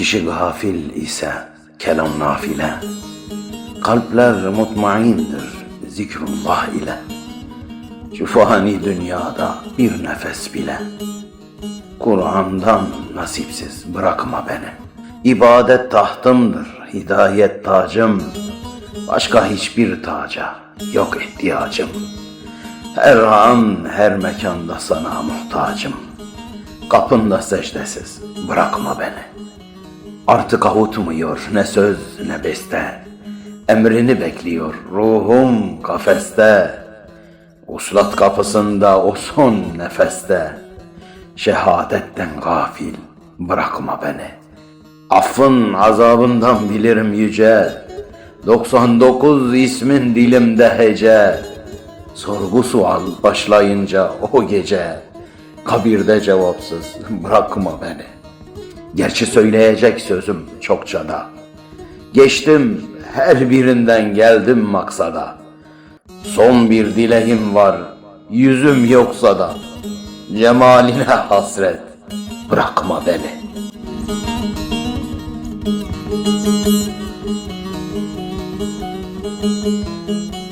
Kişi gafil ise kelam nafile. Kalpler mutmaindir zikrullah ile. Şu fani dünyada bir nefes bile. Kur'an'dan nasipsiz bırakma beni. İbadet tahtımdır, hidayet tacım. Başka hiçbir taca yok ihtiyacım. Her an, her mekanda sana muhtacım. Kapında secdesiz bırakma beni. Artık avutmuyor ne söz ne beste. Emrini bekliyor ruhum kafeste. Uslat kapısında o son nefeste. Şehadetten gafil bırakma beni. Affın azabından bilirim yüce. 99 ismin dilimde hece. Sorgu sual başlayınca o gece. Kabirde cevapsız bırakma beni. Gerçi söyleyecek sözüm çokça da. Geçtim her birinden geldim maksada. Son bir dileğim var yüzüm yoksa da. Cemaline hasret bırakma beni. Müzik